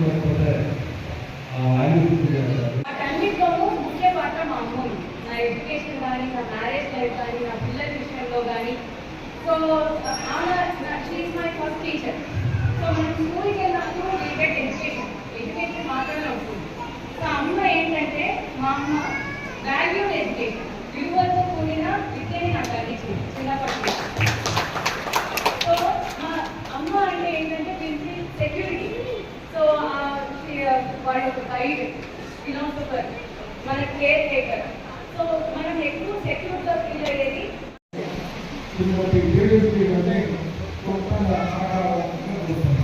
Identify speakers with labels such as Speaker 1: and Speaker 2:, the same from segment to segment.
Speaker 1: లేకపోతే ఆయన ముఖ్య పాత్ర మా నా ఎడ్యుకేషన్ కానీ నా మ్యారేజ్ లైఫ్ కానీ నా పిల్లల విషయంలో కానీ. సో ఆమె she is my first teacher so మనం స్కూల్కి వెళ్ళినప్పుడు ఎడ్యుకేషన్ ఎడ్యుకేషన్ మాత్రమే సో అమ్మ ఏంటంటే మా అమ్మ వాల్యూడ్ ఎడ్యుకేషన్ మన కేర్ టేకర్ సో మనం ఎక్కువ సెక్యూర్గా ఫీల్ అయ్యేది?
Speaker 2: శ్రీమతి లీడర్షిప్ అంటే గొప్పగా సాగాలని కోరుతున్నాను.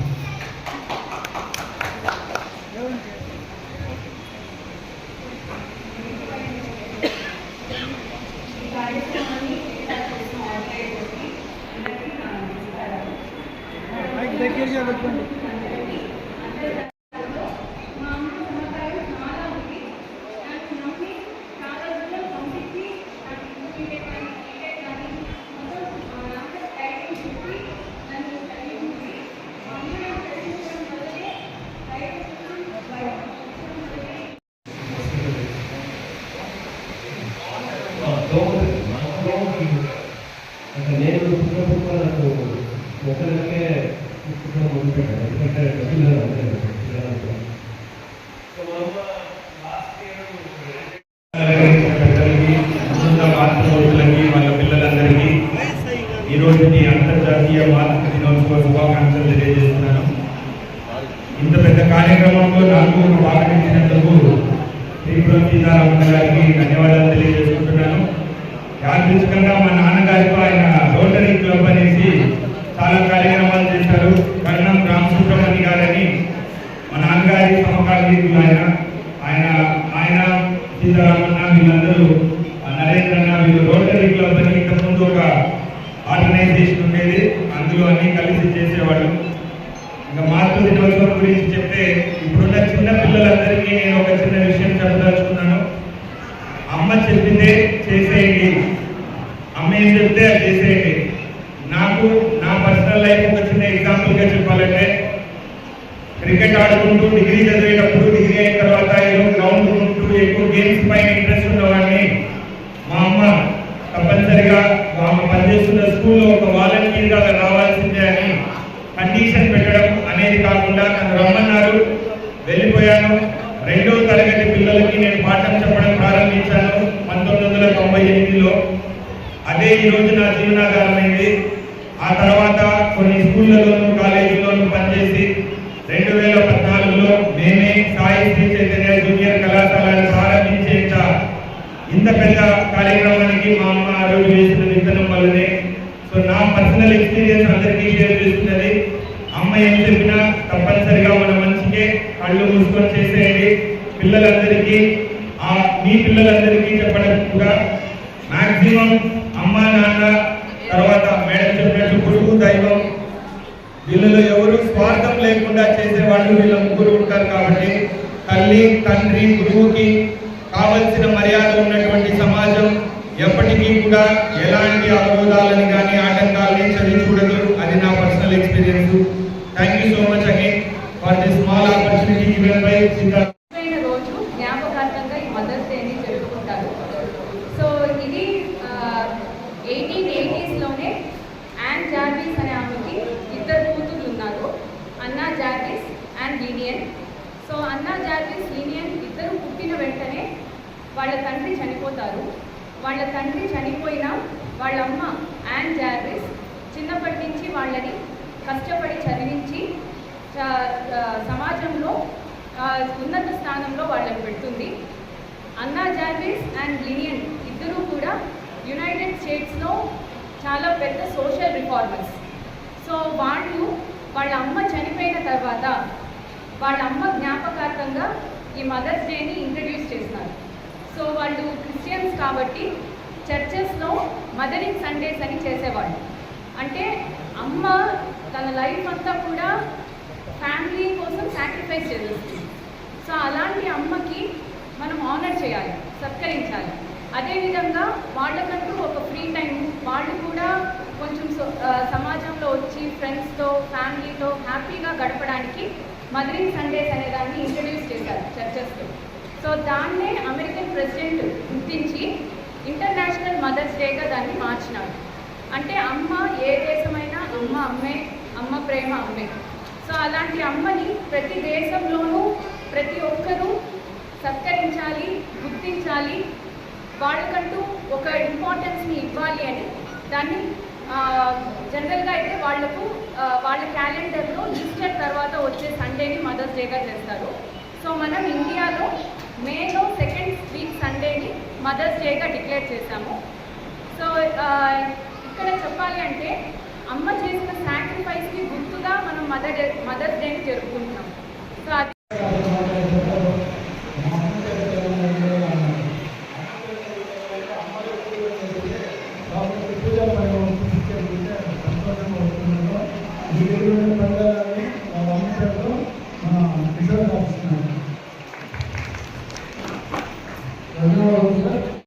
Speaker 1: ఈ కార్యక్రమాన్ని ఏర్పాటు చేసిన ఆర్గనైజర్స్కి అందరికీ నా నమస్కారాలు. అందరికీ అంతర్జాతీయంలో మా అమ్మ సమాచారం చాలా ఉంది నాకు నమ్మి చాలా దూరం పంపించి నాకు ఇంకొకటి కానీ ఇంకే కానీ మొత్తం నాకు ధైర్యం చెప్పి నన్ను చదివించి మా అమ్మ నాకు చదివించడం వల్లనే ధైర్యం చెప్పి బయటకు వల్లనే
Speaker 3: అంటే నేను పుట్టినప్పుడు నాకు ఒకరికే పుస్తకం మొదలుపెట్టాను ఎందుకంటే పిల్లలు అందరూ సో మా అమ్మ లాస్ట్ వాళ్ళ పిల్లలందరికీ ఈ అంతర్జాతీయ మాతృ దినోత్సవ శుభాకాంక్షలు తెలియజేస్తున్నాను ఇంత పెద్ద కార్యక్రమంలో నాకు భాగవహించినందుకు శ్రీపురం సీతారామన్న గారికి ధన్యవాదాలు తెలియజేసుకుంటున్నాను యాదృష్టంగా మా నాన్నగారితో ఆయన రోటరీ క్లబ్ అనేసి చాలా కార్యక్రమాలు చేశారు. కర్ణం రామసుబ్రహ్మణ్య గారని మా నాన్నగారి సమకాలీకులు ఆయన. ఆయన ఆయన సీతారామన్న వీళ్ళందరూ నరేంద్ర అన్న వీళ్ళు రోటరీ క్లబ్ అని ఇంతకుముందు ఒక ఆర్గనైజేషన్ ఉండేది. అందులో అన్ని కలిసి చేసేవాళ్ళు. ఇంకా మార్పు దినోత్సవం గురించి చెప్తే ఇప్పుడున్న చిన్న పిల్లలందరికీ నేను ఒక చిన్న విషయం చెప్పదలుచుకున్నాను. అమ్మ చెప్పిందే చేసేయండి. ఏం చెప్తే అది చేసేయండి. నాకు నా పర్సనల్ లైఫ్ ఒక చిన్న ఎగ్జాంపుల్గా చెప్పాలంటే క్రికెట్ ఆడుకుంటూ డిగ్రీ చదివేటప్పుడు డిగ్రీ అయిన తర్వాత ఏదో గ్రౌండ్ ఉంటూ ఎక్కువ గేమ్స్ పైన ఇంట్రెస్ట్ ఉన్నవాడిని మా అమ్మ తప్పనిసరిగా ఆమె పనిచేస్తున్న స్కూల్లో ఒక వాలంటీర్గా రావాల్సిందే అని కండిషన్ పెట్టడం అనేది కాకుండా నన్ను రమ్మన్నారు. వెళ్ళిపోయాను. రెండో తరగతి పిల్లలకి నేను పాఠం చెప్పడం ప్రారంభించాను. పంతొమ్మిది వందల తొంభై ఎనిమిదిలో. అదే ఈరోజు నా జీవనాధారమైంది ఆ తర్వాత కొన్ని స్కూళ్ళలోను కాలేజీలోను పనిచేసి రెండు వేల పద్నాలుగులో మేమే సాయి శ్రీ చైతన్య జూనియర్ కళాశాలను ప్రారంభించేట ఇంత పెద్ద కార్యక్రమానికి మా అమ్మ ఆ చేసిన విత్తనం వల్లనే. సో నా పర్సనల్ ఎక్స్పీరియన్స్ అందరికీ షేర్ చేస్తున్నది. అమ్మ ఏం చెప్పినా తప్పనిసరిగా మన మంచికే కళ్ళు మూసుకొని చేసేయండి. పిల్లలందరికీ ఆ మీ పిల్లలందరికీ చెప్పడం కూడా అమ్మ నాన్న తర్వాత మేడం చెప్పినట్టు గురువు దైవం. వీళ్ళలో ఎవరు స్వార్థం లేకుండా చేసే వాళ్ళు వీళ్ళ ముగ్గురు ఉంటారు కాబట్టి తల్లి తండ్రి గురువుకి కావలసిన మర్యాద ఉన్నటువంటి సమాజం ఎప్పటికీ కూడా ఎలాంటి అవరోధాలని కానీ ఆటంకాలని చదివించకూడదు. అది నా personal experience thank you so much again for this small opportunity given by Siddharth
Speaker 1: అయిన రోజు జ్ఞాపకార్థంగా ఈ మదర్స్ డేని జరుపుకుంటారు సో ఇది ఎయిటీన్ ఎయిటీస్లోనే యాన్ జార్విస్ అనే ఆమెకి ఇద్దరు కూతుర్లు ఉన్నారు అన్నా జార్విస్ అండ్ లీనియన్ సో అన్నా జార్విస్ లీనియన్ ఇద్దరు పుట్టిన వెంటనే వాళ్ళ తండ్రి చనిపోతారు. వాళ్ళ తండ్రి చనిపోయినా వాళ్ళ అమ్మ యాన్ జార్విస్ చిన్నప్పటి నుంచి వాళ్ళని కష్టపడి చదివించి సమాజంలో ఉన్నత స్థానంలో వాళ్ళని పెడుతుంది. అన్నా జార్విస్ అండ్ లినియన్ ఇద్దరూ కూడా యునైటెడ్ స్టేట్స్లో చాలా పెద్ద సోషల్ రిఫార్మర్స్. సో వాళ్ళు వాళ్ళ అమ్మ చనిపోయిన తర్వాత వాళ్ళ అమ్మ జ్ఞాపకార్థంగా ఈ మదర్స్ డేని ఇంట్రడ్యూస్ చేస్తున్నారు. సో వాళ్ళు క్రిస్టియన్స్ కాబట్టి చర్చెస్లో మదరింగ్ సండేస్ అని చేసేవాళ్ళు. అంటే అమ్మ తన లైఫ్ అంతా కూడా ఫ్యామిలీ కోసం సాక్రిఫైస్ చేస్తుంది. సో అలాంటి అమ్మకి మనం ఆనర్ చేయాలి సత్కరించాలి. అదేవిధంగా వాళ్ళకంటూ ఒక ఫ్రీ టైం వాళ్ళు కూడా కొంచెం సో- ఆ, సమాజంలో వచ్చి ఫ్రెండ్స్తో ఫ్యామిలీతో హ్యాపీగా గడపడానికి మదరింగ్ సండేస్ అనే దాన్ని ఇంట్రడ్యూస్ చేశారు చర్చెస్లో సో దాన్నే అమెరికన్ ప్రెసిడెంట్ గుర్తించి ఇంటర్నేషనల్ మదర్స్ డేగా దాన్ని మార్చినాడు అంటే అమ్మ ఏ దేశమైనా అమ్మ అమ్మే అమ్మ ప్రేమ అమ్మే. సో అలాంటి అమ్మని ప్రతి దేశంలోనూ ప్రతి ఒక్కరూ సత్కరించాలి గుర్తించాలి. వాళ్ళకంటూ ఒక ఇంపార్టెన్స్ని ఇవ్వాలి అని దాన్ని జనరల్గా అయితే వాళ్ళకు వాళ్ళ క్యాలెండర్లో ఈస్టర్ తర్వాత వచ్చే సండేని మదర్స్ డేగా చేస్తారు. సో మనం ఇండియాలో మేలో సెకండ్ వీక్ సండేని మదర్స్ డేగా డిక్లేర్ చేశాము. సో ఇక్కడ చెప్పాలి అంటే అమ్మ చేసిన సాక్రిఫైస్కి గుర్తుగా మనం మదర్ డే మదర్స్ డేని జరుపుకుంటున్నాం. సో అది